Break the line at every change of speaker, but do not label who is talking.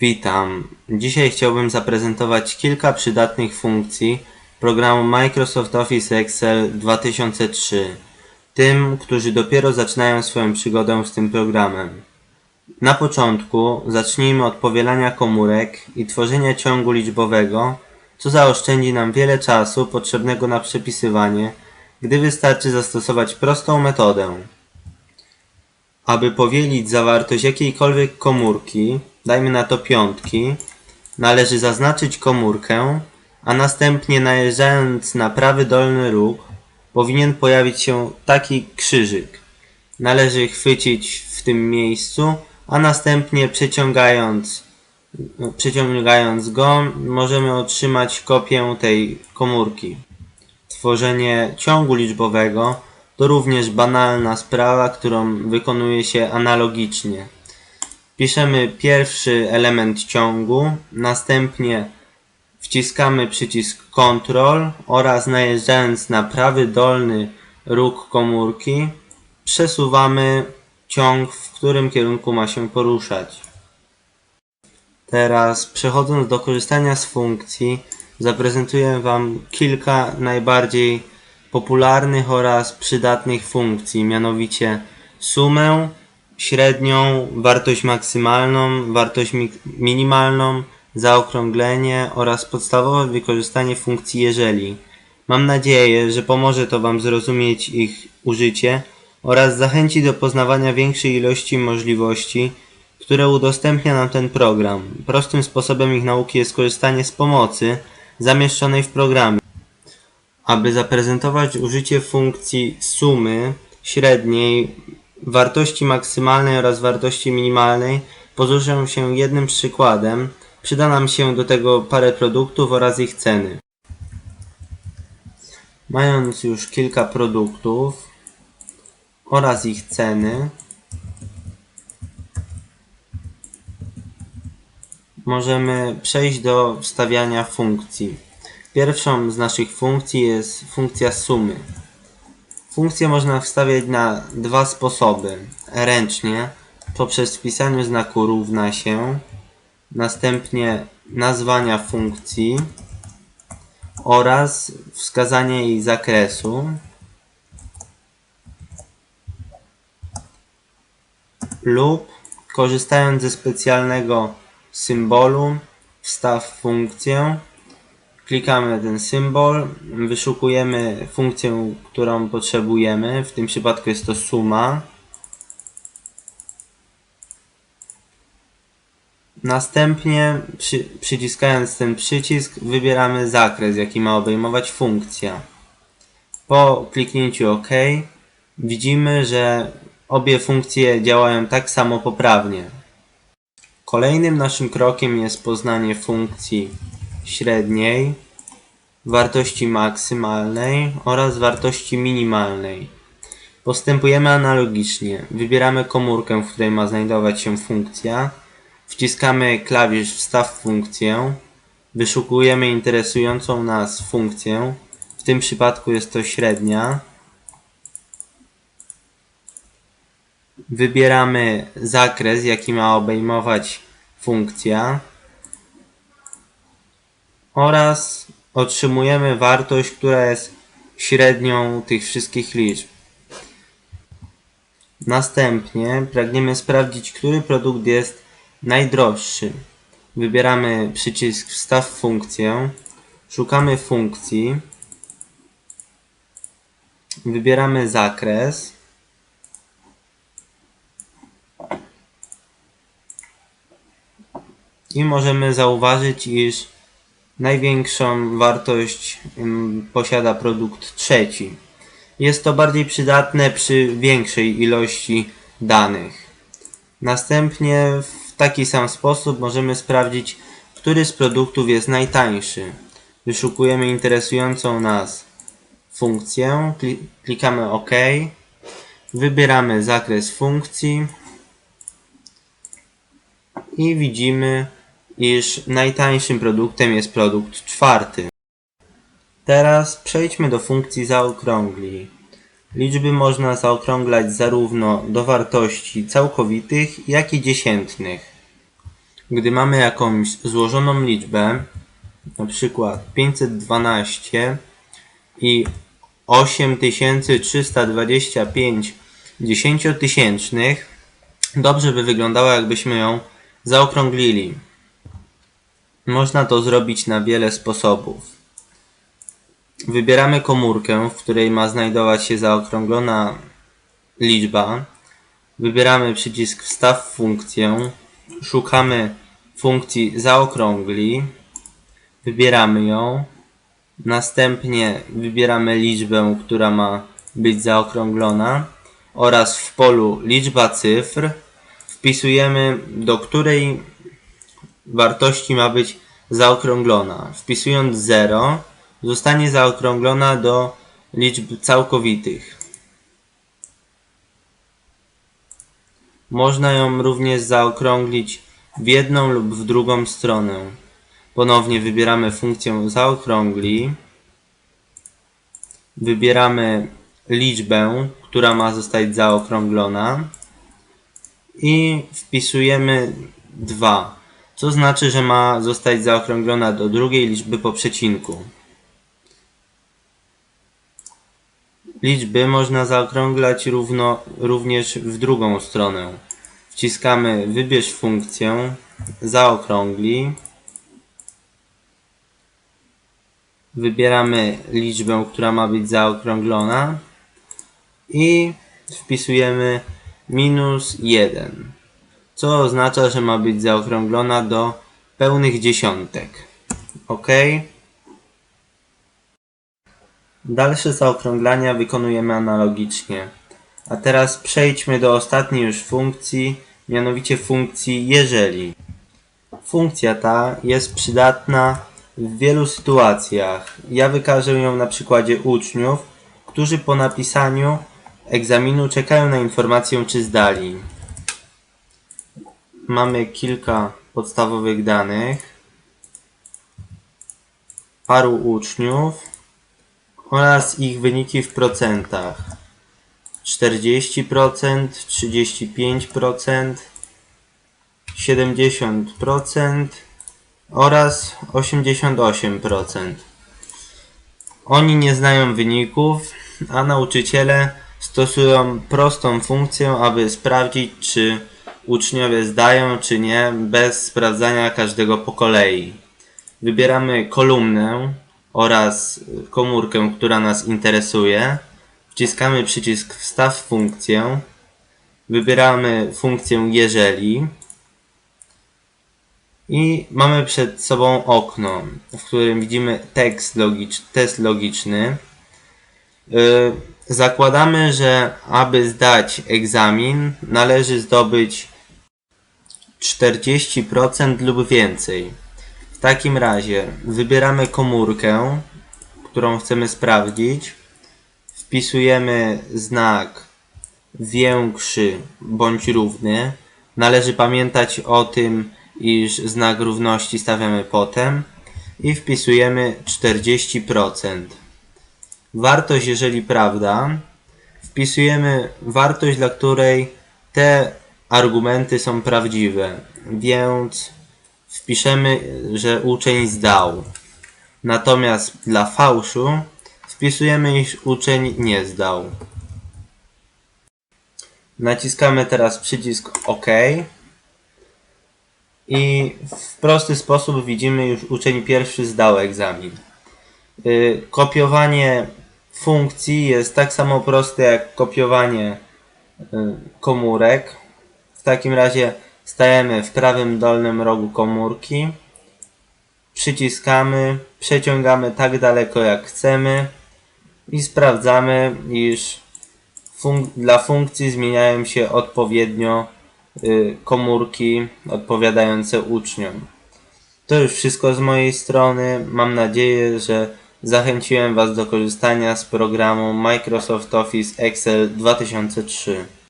Witam. Dzisiaj chciałbym zaprezentować kilka przydatnych funkcji programu Microsoft Office Excel 2003 tym, którzy dopiero zaczynają swoją przygodę z tym programem. Na początku zacznijmy od powielania komórek i tworzenia ciągu liczbowego, co zaoszczędzi nam wiele czasu potrzebnego na przepisywanie, gdy wystarczy zastosować prostą metodę. Aby powielić zawartość jakiejkolwiek komórki, dajmy na to piątki, należy zaznaczyć komórkę, a następnie najeżdżając na prawy dolny róg powinien pojawić się taki krzyżyk. Należy chwycić w tym miejscu, a następnie przeciągając, przeciągając go możemy otrzymać kopię tej komórki. Tworzenie ciągu liczbowego to również banalna sprawa, którą wykonuje się analogicznie. Piszemy pierwszy element ciągu, następnie wciskamy przycisk Ctrl oraz najeżdżając na prawy dolny róg komórki przesuwamy ciąg, w którym kierunku ma się poruszać. Teraz przechodząc do korzystania z funkcji, zaprezentuję Wam kilka najbardziej popularnych oraz przydatnych funkcji, mianowicie sumę, średnią, wartość maksymalną, wartość mi- minimalną, zaokrąglenie oraz podstawowe wykorzystanie funkcji jeżeli. Mam nadzieję, że pomoże to Wam zrozumieć ich użycie oraz zachęci do poznawania większej ilości możliwości, które udostępnia nam ten program. Prostym sposobem ich nauki jest korzystanie z pomocy zamieszczonej w programie. Aby zaprezentować użycie funkcji sumy, średniej, wartości maksymalnej oraz wartości minimalnej, posłużę się jednym przykładem. Przyda nam się do tego parę produktów oraz ich ceny. Mając już kilka produktów oraz ich ceny, możemy przejść do wstawiania funkcji. Pierwszą z naszych funkcji jest funkcja sumy. Funkcję można wstawiać na dwa sposoby. Ręcznie, poprzez wpisanie znaku równa się, następnie nazwania funkcji oraz wskazanie jej zakresu lub korzystając ze specjalnego symbolu wstaw funkcję klikamy ten symbol, wyszukujemy funkcję, którą potrzebujemy. W tym przypadku jest to suma. Następnie przy, przyciskając ten przycisk wybieramy zakres, jaki ma obejmować funkcja. Po kliknięciu OK widzimy, że obie funkcje działają tak samo poprawnie. Kolejnym naszym krokiem jest poznanie funkcji średniej, wartości maksymalnej oraz wartości minimalnej. Postępujemy analogicznie. Wybieramy komórkę, w której ma znajdować się funkcja. Wciskamy klawisz Wstaw funkcję. Wyszukujemy interesującą nas funkcję. W tym przypadku jest to średnia. Wybieramy zakres, jaki ma obejmować funkcja oraz otrzymujemy wartość, która jest średnią tych wszystkich liczb. Następnie pragniemy sprawdzić, który produkt jest najdroższy. Wybieramy przycisk Wstaw funkcję, szukamy funkcji, wybieramy zakres, i możemy zauważyć, iż największą wartość posiada produkt trzeci. Jest to bardziej przydatne przy większej ilości danych. Następnie w taki sam sposób możemy sprawdzić, który z produktów jest najtańszy. Wyszukujemy interesującą nas funkcję, kli- klikamy OK, wybieramy zakres funkcji i widzimy, iż najtańszym produktem jest produkt czwarty. Teraz przejdźmy do funkcji zaokrąglij. Liczby można zaokrąglać zarówno do wartości całkowitych, jak i dziesiętnych. Gdy mamy jakąś złożoną liczbę, na przykład 512 i 8325 dziesięciotysięcznych, dobrze by wyglądało jakbyśmy ją zaokrąglili. Można to zrobić na wiele sposobów. Wybieramy komórkę, w której ma znajdować się zaokrąglona liczba. Wybieramy przycisk Wstaw funkcję. Szukamy funkcji zaokrągli. Wybieramy ją. Następnie wybieramy liczbę, która ma być zaokrąglona oraz w polu liczba cyfr wpisujemy do której wartości ma być zaokrąglona. Wpisując 0 zostanie zaokrąglona do liczb całkowitych. Można ją również zaokrąglić w jedną lub w drugą stronę. Ponownie wybieramy funkcję zaokrągli. Wybieramy liczbę, która ma zostać zaokrąglona i wpisujemy 2, co znaczy, że ma zostać zaokrąglona do drugiej liczby po przecinku. Liczby można zaokrąglać równo, również w drugą stronę. Wciskamy wybierz funkcję, zaokrągli. Wybieramy liczbę, która ma być zaokrąglona i wpisujemy minus 1, co oznacza, że ma być zaokrąglona do pełnych dziesiątek. OK. Dalsze zaokrąglania wykonujemy analogicznie. A teraz przejdźmy do ostatniej już funkcji, mianowicie funkcji jeżeli. Funkcja ta jest przydatna w wielu sytuacjach. Ja wykażę ją na przykładzie uczniów, którzy po napisaniu egzaminu czekają na informację, czy zdali. Mamy kilka podstawowych danych, paru uczniów oraz ich wyniki w procentach. 40%, 35%, 70% oraz 88%. Oni nie znają wyników, a nauczyciele stosują prostą funkcję, aby sprawdzić, czy uczniowie zdają, czy nie, bez sprawdzania każdego po kolei. Wybieramy kolumnę oraz komórkę, która nas interesuje. Wciskamy przycisk Wstaw funkcję. Wybieramy funkcję jeżeli. I mamy przed sobą okno, w którym widzimy tekst logicz, test logiczny. Yy, Zakładamy, że aby zdać egzamin należy zdobyć 40% lub więcej. W takim razie wybieramy komórkę, którą chcemy sprawdzić. Wpisujemy znak większy bądź równy. Należy pamiętać o tym, iż znak równości stawiamy potem i wpisujemy 40% wartość, jeżeli prawda, wpisujemy wartość, dla której te argumenty są prawdziwe, więc wpiszemy, że uczeń zdał. Natomiast dla fałszu wpisujemy, iż uczeń nie zdał. Naciskamy teraz przycisk OK i w prosty sposób widzimy już uczeń pierwszy zdał egzamin. Y, kopiowanie funkcji jest tak samo proste jak kopiowanie y, komórek. Takim razie stajemy w prawym dolnym rogu komórki, przyciskamy, przeciągamy tak daleko jak chcemy i sprawdzamy, iż funk dla funkcji zmieniają się odpowiednio y, komórki odpowiadające uczniom. To już wszystko z mojej strony. Mam nadzieję, że Zachęciłem Was do korzystania z programu Microsoft Office Excel 2003